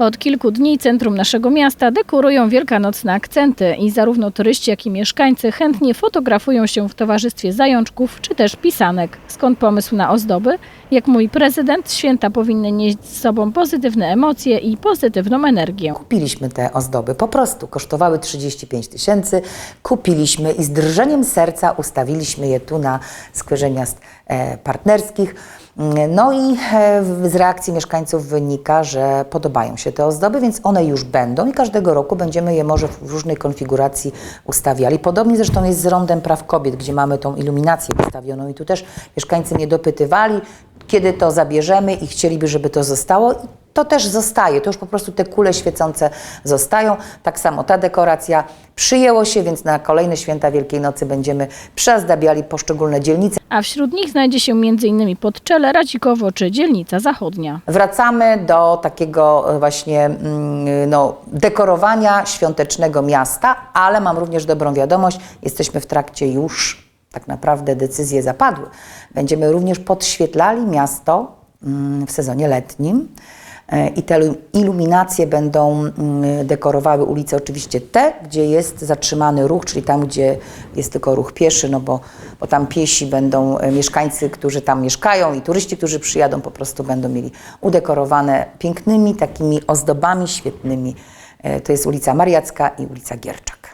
Od kilku dni centrum naszego miasta dekorują wielkanocne akcenty i zarówno turyści, jak i mieszkańcy chętnie fotografują się w towarzystwie zajączków czy też pisanek. Skąd pomysł na ozdoby? Jak mój prezydent, święta powinny nieść z sobą pozytywne emocje i pozytywną energię. Kupiliśmy te ozdoby, po prostu kosztowały 35 tysięcy. Kupiliśmy i z drżeniem serca ustawiliśmy je tu na skwerze miast e, partnerskich. No i e, z reakcji mieszkańców wynika, że podobają się te ozdoby, więc one już będą i każdego roku będziemy je może w różnej konfiguracji ustawiali. Podobnie zresztą jest z Rondem Praw Kobiet, gdzie mamy tą iluminację ustawioną i tu też mieszkańcy mnie dopytywali, kiedy to zabierzemy i chcieliby, żeby to zostało. I to też zostaje, to już po prostu te kule świecące zostają. Tak samo ta dekoracja przyjęło się, więc na kolejne święta Wielkiej Nocy będziemy przyozdabiali poszczególne dzielnice. A wśród nich znajdzie się m.in. Podczele, Radzikowo czy dzielnica zachodnia. Wracamy do takiego e, właśnie mm, no, dekorowania świątecznego miasta, ale mam również dobrą wiadomość, jesteśmy w trakcie już, tak naprawdę decyzje zapadły. Będziemy również podświetlali miasto mm, w sezonie letnim. E, I te lu- iluminacje będą mm, dekorowały ulice, oczywiście te, gdzie jest zatrzymany ruch, czyli tam, gdzie jest tylko ruch pieszy, no bo, bo tam piesi będą, e, mieszkańcy, którzy tam mieszkają i turyści, którzy przyjadą, po prostu będą mieli udekorowane pięknymi takimi ozdobami świetnymi. E, To jest ulica Mariacka i ulica Gierczak.